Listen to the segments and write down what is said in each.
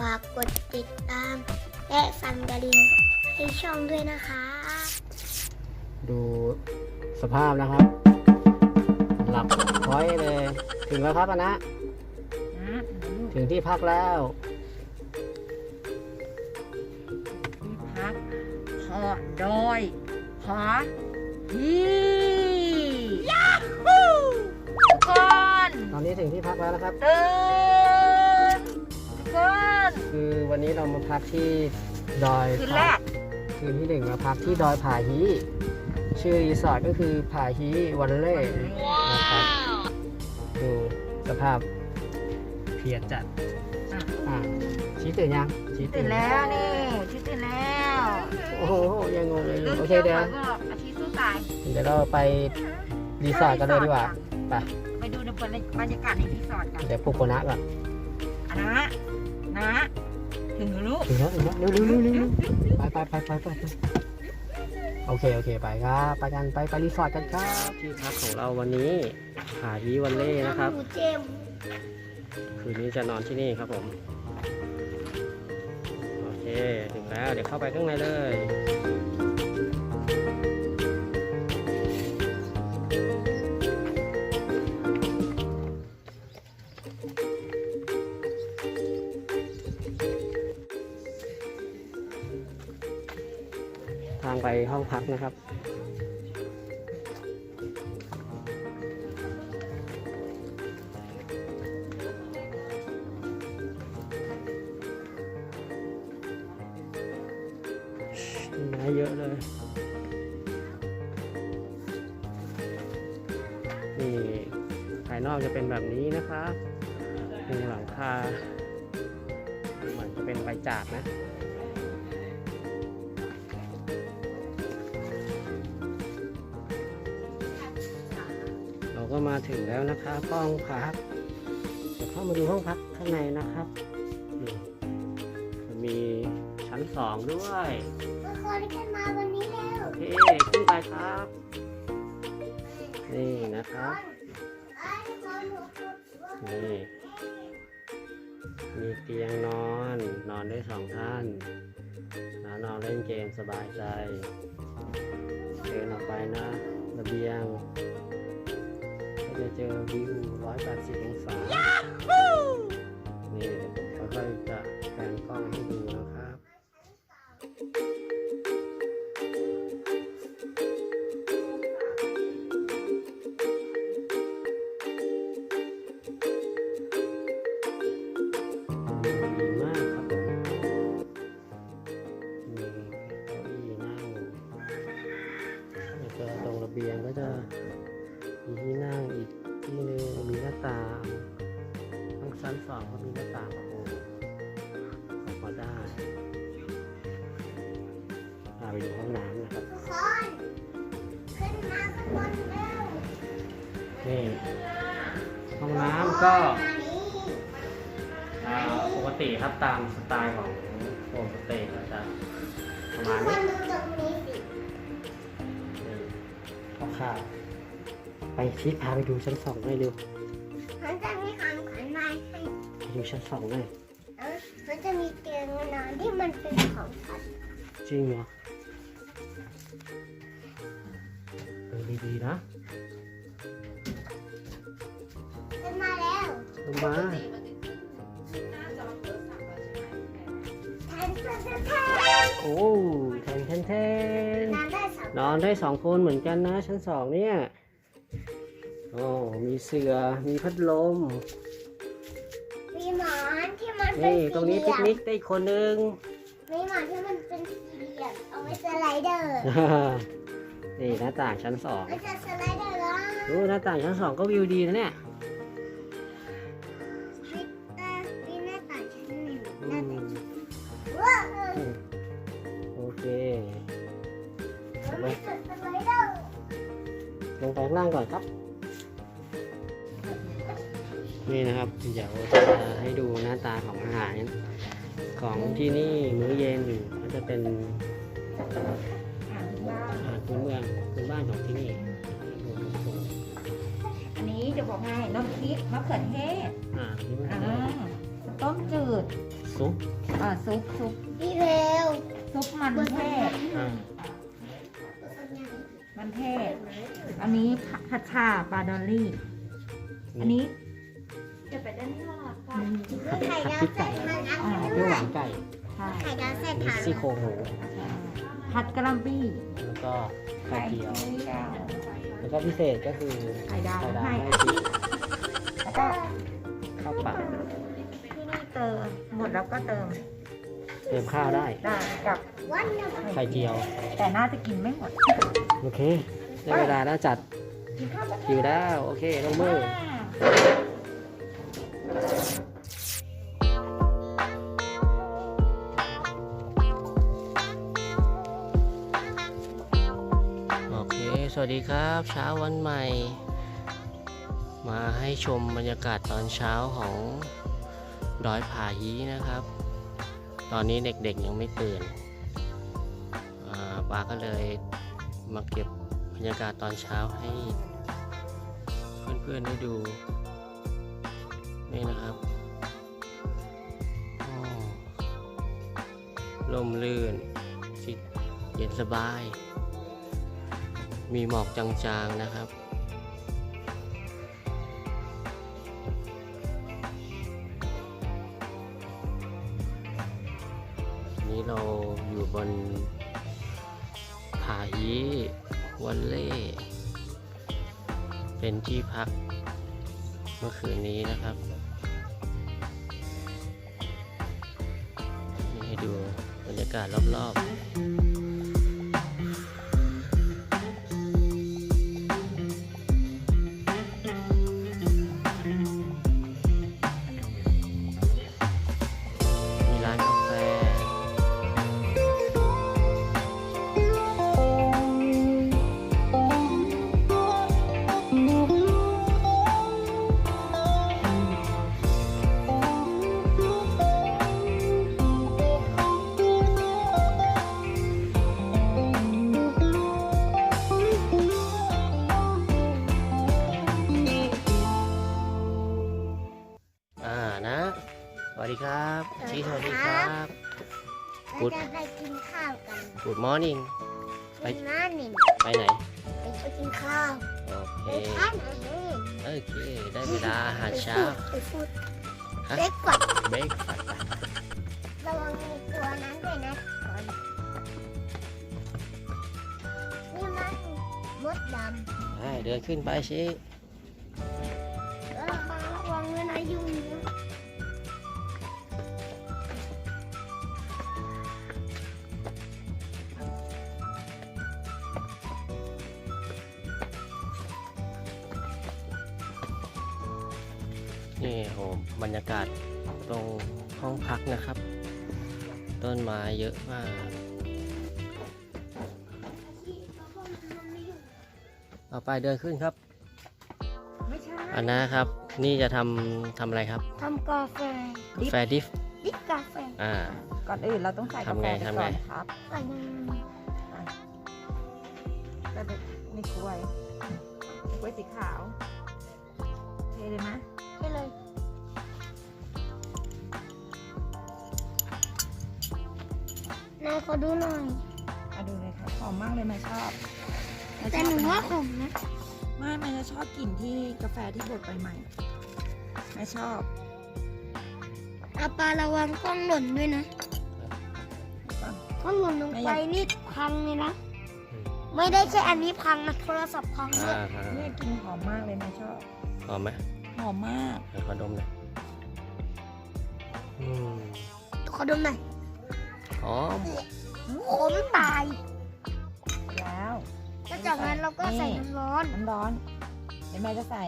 ฝากกดติดตาม และสั่นกระดิ่งให้ช่องด้วยนะคะ ดูสภาพนะครับ หลับพ้อยเลย ถึงแล้วครับอนะ นะลูกถึงที่พักแล้ว ที่พักพอดอยผาฮียาฮูทุกคนตอนนี้ถึงที่พักแล้วนะครับ ตื่น ทุกคนคือวันนี้เรามาพักที่ดอยคืนแรก คืนที่หนึ่งมาพักที่ดอยผาฮีชื่อรีสอร์ทก็คือผาฮีวันเล่นะครับดูสภาพเพลียจัดอะอะชี้ตื่นยังชี้ตื่นแล้วนี่ชิตื่นแล้วโอ้โหยังงงเลยรุ่นโอเคเที่ยวเดี๋ยวขอยบอกอาทิตย์สู้ตาย เดี๋ยวเราไปรีสอร์ทกันเลยดีกว่าไปไปดูในบรรยากาศในรีสอร์ทกันเดี๋ยวปลุกโกนะก่อนอะนะ นะถึงแล้วลูกถึงแล้วถึงแล้วเร็วเร็วเร็วเร็วเร็วไปไปไปไปไปไปโอเคโอเคไปครับไปกันไปไปรีสอร์ทกันครับที่พักของเราวันนี้หาดีวันเล่นะครับ เจมคืนนี้จะนอนที่นี่ครับผม โอเค ถึงแล้ว เดี๋ยวเข้าไปข้างในเลย ห้องพักนะครับนไม้เยอะเลย นี่ภายนอกจะเป็นแบบนี้นะครับมีหลังคา เหมือนจะเป็นใบจากนะ ก็มาถึงแล้วนะครับห้องพักเดี๋ยวเข้ามาดูห้องพักข้างในนะครับนี่จะมีชั้นสองด้วยทุกคนขึ้นมาวันนี้แล้วโอเคขึ้นไปครับ นี่นะครับนี่มีเตียงนอน นอนได้สองท่านแล้วนอนเล่นเกมสบายใจเดินออกไปนะระเบียงก็ จะเจอวิว 180 องศา นี่เดี๋ยวผมค่อยๆจะแผนกล้องให้ดูนะครับ นี่ห้องน้ำก็มานี่อ่าปกติครับตามสไตล์ของโฮมสเตย์ก็จะประทุมากณคนี้นดูตรงนี้สิคร่าวๆไปชี้พาไปดูชั้นสองเลยเร็วมันจะมีของขวัญมาให้ไปดูชั้นสองเลยเออมันจะมีเตียงนอนที่มันเป็นของขวัญจริงเหรอเออดีๆนะ โอ้แทนแทนแทนนอนได้สองนอนได้สองคนเหมือนกันนะชั้นสองเนี่ย โอ้มีเสือมีพัดลม มีหมอนที่มันเป็นนี่สี่ตรงนี้เหปิลี่กยมนิกได้อีกคนนึงมีหมอนที่มันเป็นสี่เหลี่ยมเอาไว้สไลเดอร์นี่หน้าต่างชั้นสองมันจะสไลเดอร์แล้ว ดูหน้าต่างชั้นสองก็วิวดีนะเนี่ย ลงไปข้างล่างก่อนครับ นี่นะครับ เดี๋ยวจะให้ดูหน้าตาของอาหาร ของที่นี่มื้อเย็นก็จะเป็นอ่านว่าอาหารพื้นเมืองพื้นบ้านของที่นี่อันนี้จะบอกให้น้ำพริกมะเขือเทศอ่าที่มันอ่าต้มจืดซุปเอ่อซุปซุปพี่เร็วซุปมันเทศอ่า มันเทศ อันนี้ผัดชาปลาดอลลี่ อันนี้ไข่ดาวเส้นมันอันอ่าเปรี้ยวหวานไก่ใช่ไข่ดาวเส้นมีถามซี่โครงหมูผัดกะหล่ำปี้แล้วก็ไข่เจียวเจียวแล้วก็พิเศษก็คือไข่ดาวไข่ดาวให้ ให้พริกแล้วก็ข้าวเปล่าที่นี่เติมหมดแล้วก็เติมเติมข้าวได้ได้กับวันหนึง ไข่เจียว แต่น่าจะกินไม่หมด โอเคได้เวลาแล้วจัดคิวแล้ว โอเคลงมือโอเค สวัสดีครับเช้าวันใหม่ มาให้ชมบรรยากาศตอนเช้าของดอยผาฮีนะครับ ตอนนี้เด็กๆยังไม่ตื่นอ่า ป้าก็เลยมาเก็บบรรยากาศตอนเช้าให้ เพื่อนๆได้ดูนี่นะครับลมลื่นชิเย็นสบาย มีหมอกจางๆนะครับนี้เราอยู่บนีวันเล่ เป็นที่พัก เมื่อคืนนี้นะครับ นี่ให้ดูบรรยากาศรอบๆ ดีครับชีสวัสดีครับ เราจะไปกินข้าวกัน Good morning ไป กินน้าหนิงไปไหน ไปกินข้าวโอเค ไปทานอาหารโอเค ได้เวลาอาหารเช้า ไปพูดฮะ เล็กกว่าเบรกฟาสต์ระวังมีตัวนั้นด้วยนะก่อนนี่มันมดดำไปเดินขึ้นไปชิเออมาระวังด้วยนะยุง นะนี่โหบรรยากาศตรงห้องพักนะครับ ต้นไม้เยอะมากต่อไปเดินขึ้นครับ ไม่ใช่อันนะครับ นี่จะทำทำอะไรครับทำกาแฟกาแฟดิฟดิบกาแฟอ่า ก่อนอื่นเราต้องใส่กาแฟทำไงไปทำก่ไงอนครับก่อนยังแล้วเป็นนี่กล้วยกล้วยสีขาวเทเลยนะ นายขอดูหน่อยอะดูเลยครับหอมมากเลยแม่ชอบแต่หนูว่าขมนะไม่แม่จะชอบกลิ่นที่กาแฟที่บดไปใหม่แม่ชอบอาปาระวังกล้องหล่นด้วยนะกล้องหล่นลงไปนี่พังเลยนะอืมไม่ได้แค่อันนี้พังนะโทรศัพท์พังด้วอ่ายอ่าเนี่ยกลิ่นหอมมากเลยแม่ชอบ หอมไหมหอมมาก เดี๋ยวขอดมหน่อยอืมขอดมหน่อย หอมขมตายแล้วแล้วจากนั้นเราก็ใส่น้ำร้อนน้ำร้อนเดี๋ยวแม่จะใส่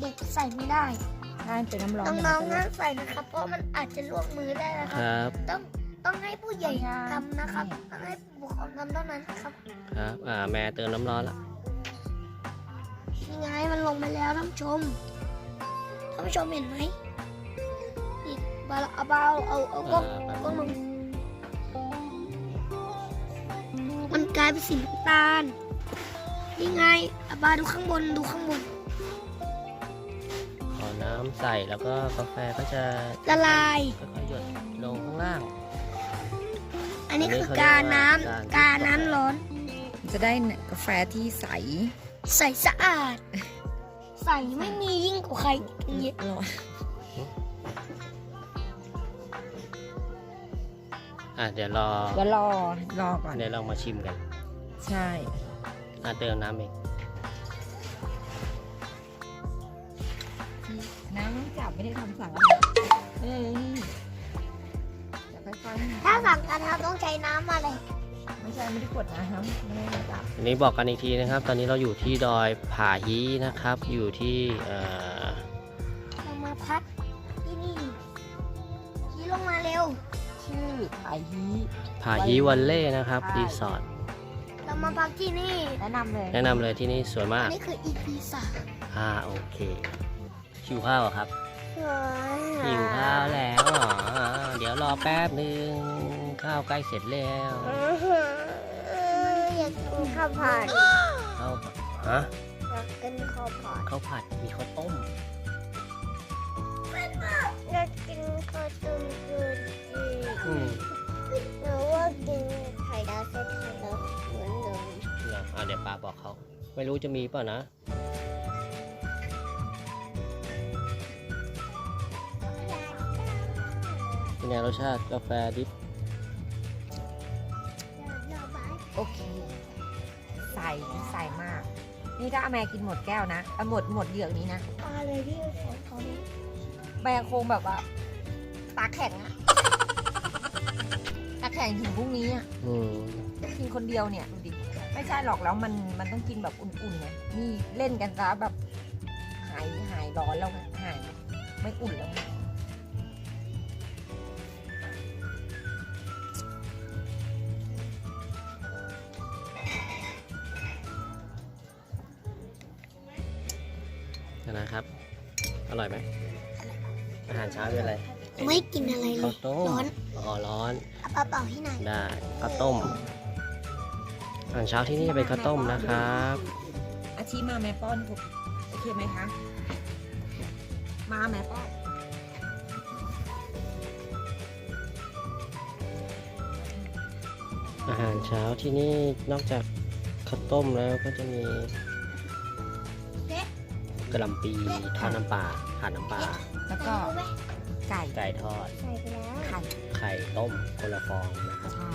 เด็กใส่ไม่ได้ถ้าเป็นน้ำร้อนน้องๆห้ามใส่นะครับ เพราะมันอาจจะลวกมือได้นะครับ ต้องต้องให้ผู้ใหญ่ทำนะครับต้องให้ผู้ปกครองทำเท่านั้นครับ ครับอ่าแม่เติมน้ำร้อนละนี่ไงมันลงมาแล้วท่านผู้ชมท่านผู้ชมเห็นไหมนี่บาเอาเบาเอาเอากล้องอ่ากล้องลง กลายเป็นสีน้ำตาลนี่ไงอาบาดูข้างบนดูข้างบนขอน้ำใส่แล้วก็กาแฟก็จะละลายค่อยๆหยดลงข้างล่าง อันนี้อันนี้คือเขาเรียกกาว่าน้ำการกาน้ำร้อน จะได้กาแฟที่ใส ใสสะอาด ใสไม่มียิ่งกว่าใครอีกเยอะ อนอะเดี๋ยวรอเดี๋ยวรอรอก่อนเดี๋ยวเรามาชิมกันใช่อะเติมน้ำเองน้ำต้องจับไม่ได้ทำสั่งเอ้ยเดี๋ยวค่อยๆถ้าสั่งกันครับต้องใช้น้ำอะไรไม่ใช่ไม่ได้กดนะครับไม่ได้จับอันนี้บอกกันอีกทีนะครับ ตอนนี้เราอยู่ที่ดอยผาฮีนะครับ อยู่ที่เอ่อ ชื่อไอฮีผาฮีวันเล่นะครับใช่รีสอร์ทเรามาพักที่นี่ แนะนำเลย แนะนำเลยที่นี่สวยอัมากนนี้คืออีพีสามอ่าโอเคหิวข้าวเหรอครับหิวข้าวแล้วเหรออ่าเดี๋ยวรอแป๊บหนึ่งข้าวใกล้เสร็จแล้วอยากกินข้าวผัดข้าวฮะอยากกินข้าวผัดข้าวผัดมีข้าวต้มอยากกินข้าวต้มจืด อืมหนูว่ากินไข่ดาวเส้นไข่ดาวเหมือนเดิมเหรออ่าเดี๋ยวป้าบอกเขา ไม่รู้จะมีเปล่านะ เป็นไงรสชาติกาแฟดิบโอเค ใส่ใส่มาก นี่ถ้าอาแม่กินหมดแก้วนะเอาหมดหมดเหยือกนี้นะ ปลาเลยที่แขนเขาเนี่ยแม่คงแบบว่าตาแข็งอะ ตาแข็งถึงพรุ่งนี้อะอืมกินคนเดียวเนี่ยดูดิไม่ใช่หรอกแล้วมันมันต้องกินแบบอุ่นๆไงนี่เล่นกันซะแบบหายหายร้อนแล้วไงหายไม่อุ่นแล้วไงนะครับ อร่อยไหม อาหารเช้าเป็นอะไร ไม่กินอะไรเลข้าวยต้มร้อนอ๋อร้อนเอาเปล่าๆที่ไหนได้ข้าวต้มอาหารเช้าที่นี่จะเป็นข้าวต้มนะครับ อาชีมาแม่ป้อนถูกโอเคไหมคะ มาแม่ป้อนอาหารเช้าที่นี่นอกจากข้าวต้มแล้วก็จะมีกระหลำปีทอดน้ำปลาผัดน้ำปลาแล้วก็ไก่ไก่ทอด ใส่ไปแล้วไข่ไข่ต้มคนละฟองนะครับ ใช่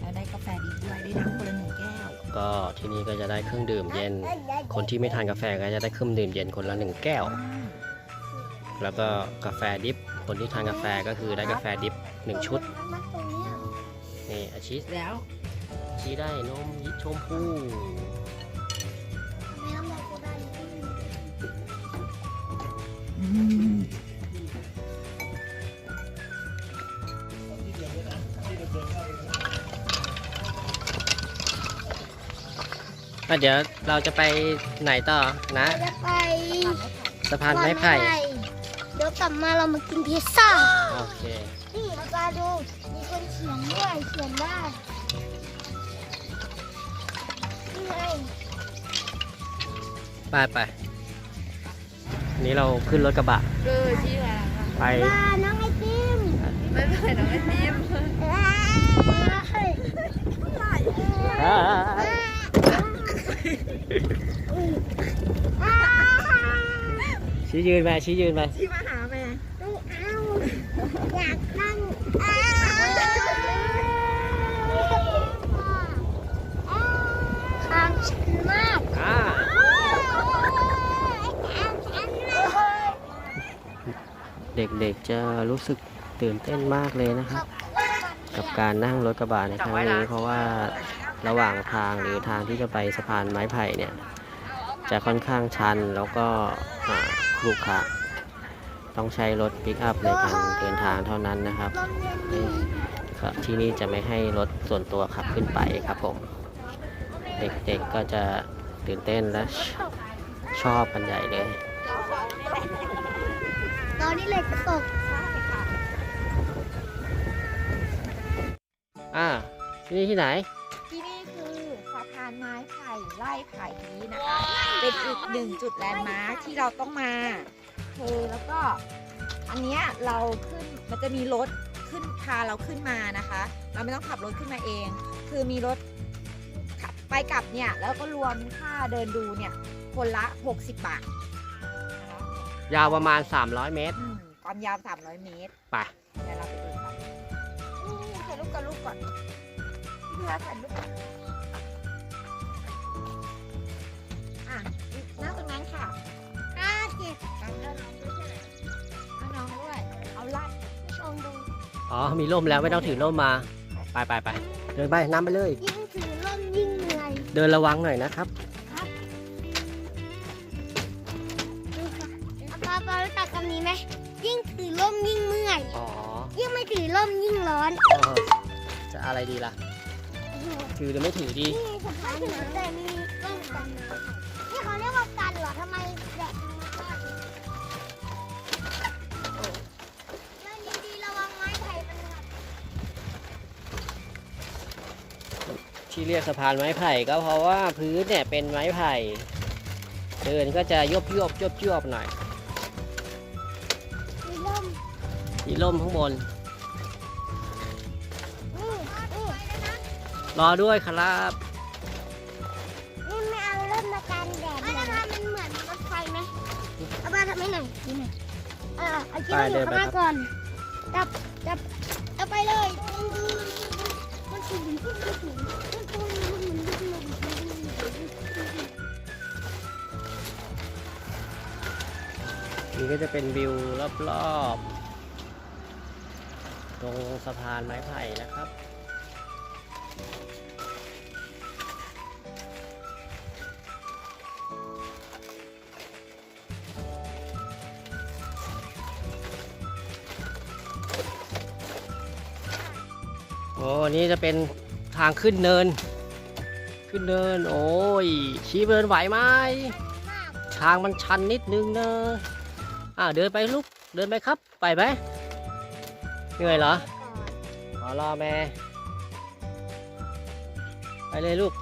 แล้วได้กาแฟดีด้วยได้น้ำคนละหนึ่งแก้ว ก็ที่นี่ก็จะได้เครื่องดื่มเย็น คนที่ไม่ทานกาแฟก็จะได้เครื่องดื่มเย็นคนละหนึ่งแก้ว แล้วก็กาแฟดิฟ คนที่ทานกาแฟก็คือได้กาแฟดิฟหนึ่งชุด มันตรงเนี้ยนี่อาชิแล้วชีได้นมยิชมพูไม่ต้องบอกกูได้อะ เดี๋ยวเราจะไปไหนต่อนะเราจะไปสะพานไม้ไผ่ เดี๋ยวกลับมาเรามากินพิซซ่า โอเค นี่อาจารย์ดู มีคนเขียนด้วยเขียนได้นี่ไงไปไปอันนี้เราขึ้นรถกระบะ เออชี้มาไป ว่าน้องไอติมไม่เป็นน้องไอติมอ่า ชี้ยืนไปชี้ยืนไปชี้มาหาแม่ไม่เอาอยากนั่งข้างฉันมากอ่าเด็กๆจะรู้สึกตื่นเต้นมากเลยนะครับ กับการนั่งรถกระบะในครั้งนี้เพราะว่า ระหว่างทางหรือทางที่จะไปสะพานไม้ไผ่เนี่ยจะค่อนข้างชันแล้วก็ครุขระต้องใช้รถปิกอัพในการเดินทางเท่านั้นนะครับ ที่นี่จะไม่ให้รถส่วนตัวขับขึ้นไปครับผม เด็กๆก็จะตื่นเต้นและชชอบกันใหญ่เลย ตอนนี้เหล็กตกอ่าที่นี่ที่ไหนานไม้ไผ่ไล่ไผ่นี้นะคะ เป็นอีกหนึ่งจุดแลนด์มาร์คที่เราต้องมาเคแล้วก็อันเนี้ยเราขึ้นมันจะมีรถขึ้นพาเราขึ้นมานะคะ เราไม่ต้องขับรถขึ้นมาเอง คือมีรถขับไปกลับเนี่ยแล้วก็รวมค่าเดินดูเนี่ยคนละ 60 บาทนะคะยาวประมาณ 300 เมตรอืมความยาว 300 เมตรไปเดี๋ยวเราไปดูกันนี่ถ่ายรูปกับลูกก่อนพี่พาถ่ายรูป เจ็ดเอาน้องด้วยใช่ไหมเอาน้องด้วย เอาลัดชมดู อ๋อ มีร่มแล้วไม่ต้องถือร่มมา ไปไปไปเดินไปน้ำไปเลย ยิ่งถือร่มยิ่งเหนื่อยเดินระวังหน่อยนะครับ ดูค่ะอาปาปารู้จักคำนี้ไหม ยิ่งถือร่มยิ่งเมื่อย อ๋อยิ่งไม่ถือร่มยิ่งร้อนเออจะอะไรดีล่ะ ถือหรือไม่ถือดี นี่สะพานน้ำแต่มีร่มกันน้ำนี่เขาเรียกว่ากันเหรอทำไม ที่เรียกสะพานไม้ไผ่ก็เพราะว่าพื้นเนี่ยเป็นไม้ไผ่ เดินก็จะยบยบยบยบหน่อยมีร่มมีร่มข้างบนนี่นี่รอด้วยครับนี่ไม่เอาร่มมากันแดดเลยนะมันเหมือนรถไฟไหมเอาบ้าทำให้หน่อยนี่หน่อยเออเอาคิดว่าอยู่ข้างหน้าก่อนจับจับเอาไปเลยมันสูงขึ้นมันสูง นี่ก็จะเป็นวิวรอบๆ ตรงสะพานไม้ไผ่นะครับ โอ้นี่จะเป็นทางขึ้นเนิน ขึ้นเนิน โอ้ย ชี้เดินไหวไหมทางมันชันนิดนึงเนอะ อ่าเดินไปลูก เดินไปครับ ไปไหมเหนื่อยเหรอขอรอแม่ ไปเลยลูก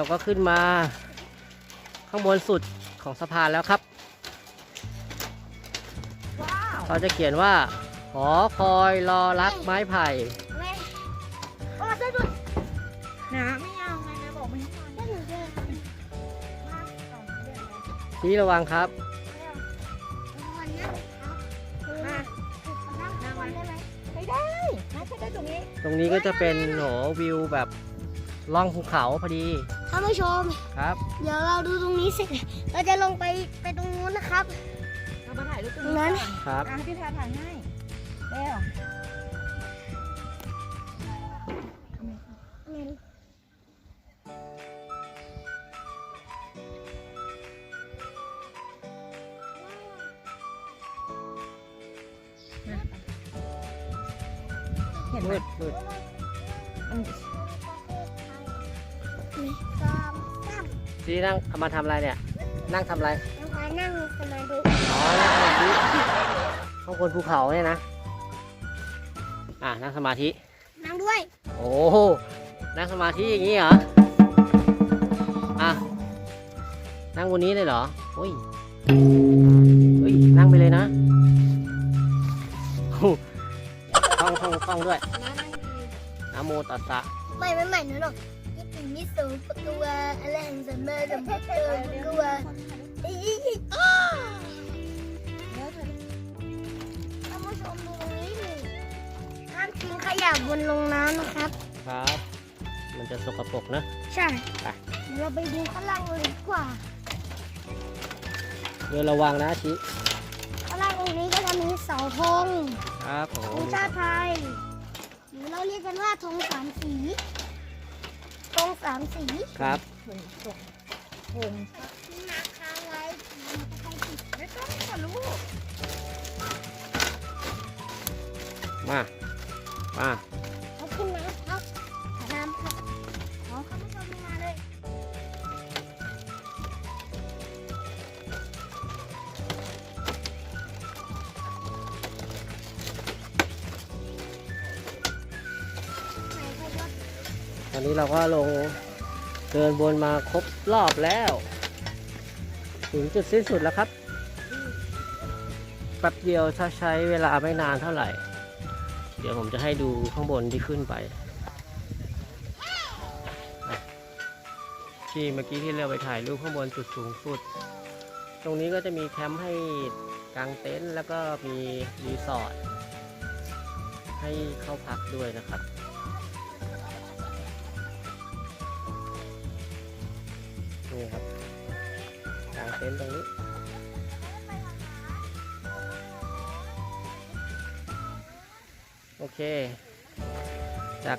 เราก็ขึ้นมา ข้างบนสุดของสะพานแล้วครับว้าวเขาจะเขียนว่า หอคอยรอรักไม้ไผ่แม่โอ้ช่วยด้วยนะไม่เอาไงนะบอกไม่ให้ฟังช่วยหนูด้วยมากสองเดือนแล้วชี้ระวังครับวันนี้ครับมานั่งนั่งได้ไหมไม่ได้นะใช่ได้ตรงนี้ตรงนี้ก็จะเป็นโหวิวแบบล่องภูเขาพอดีท่านผู้ชม ครับ เดี๋ยวเราดูตรงนี้เสร็จเราจะลงไปไปตรงนู้นนะครับ เรามาถ่ายรูปตรงตรงนี้นั้นก่อนครับอะให้พี่แพรถ่ายให้เร็วเห็นไหมมืดมืดมัน สามสามชี้นั่งเอามาทำอะไรเนี่ย นั่งทำอะไรนะคะนั่งสมาธิอ๋อ นั่งสมาธิข้างบนภูเขาเนี่ยนะ อะ นั่งสมาธิ นั่งด้วย โอ้โหนั่งสมาธิอย่างนี้เหรอ อะ นั่งบนนี้เลยเหรอโอ้ยเฮ้ย นั่งไปเลยนะโอ้โหท่องท่องท่องด้วยนั่งดีนะโมตัสสะ ไม่ไม่ไม่หนูหรอก ยิปิมิสุปะกัวอะไรหังสัมมาสัมพุทโธภะคะวะอีท่านผู้ชมดูตรงนี้ดิห้ามทิ้งขยะบนลงน้ำนะครับ ครับ มันจะสกปรกนะ ใช่ไป เดี๋ยวเราไปดูข้างล่างเลยดีกว่าเดินระวังนะชิ ข้างล่างตรงนี้ก็จะมีเสาธงครับผธมงชาติไทยหรือเราเรียกกันว่าธงสามสี สามสีครับธงธงธงนาคาไว้ไปติดไม่ต้องค่ะลูก มา มาเอา อนนี้เราก็ลงเดินบนมาครบรอบแล้ว ถึงจุดสิ้นสุดแล้วครับแป๊บเดียวถ้าใช้เวลาไม่นานเท่าไหร่ เดี๋ยวผมจะให้ดูข้างบนที่ขึ้นไป ที่เมื่อกี้ที่เราไปถ่ายรูปข้างบนจุดสูงสุด ตรงนี้ก็จะมีแคมป์ให้กางเต็นท์แล้วก็มีรีสอร์ทให้เข้าพักด้วยนะครับ เต็นตรงนี้โอเค จาก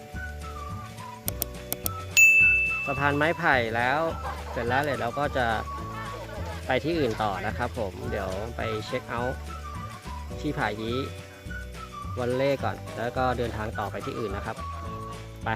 สะพานไม้ไผ่แล้วเสร็จแล้วเดี๋ยเราก็จะไปที่อื่นต่อนะครับผมเดี๋ยวไปเช็คเอาท์ที่ผายีวันเล่ก่อน แล้วก็เดินทางต่อไปที่อื่นนะครับ ไป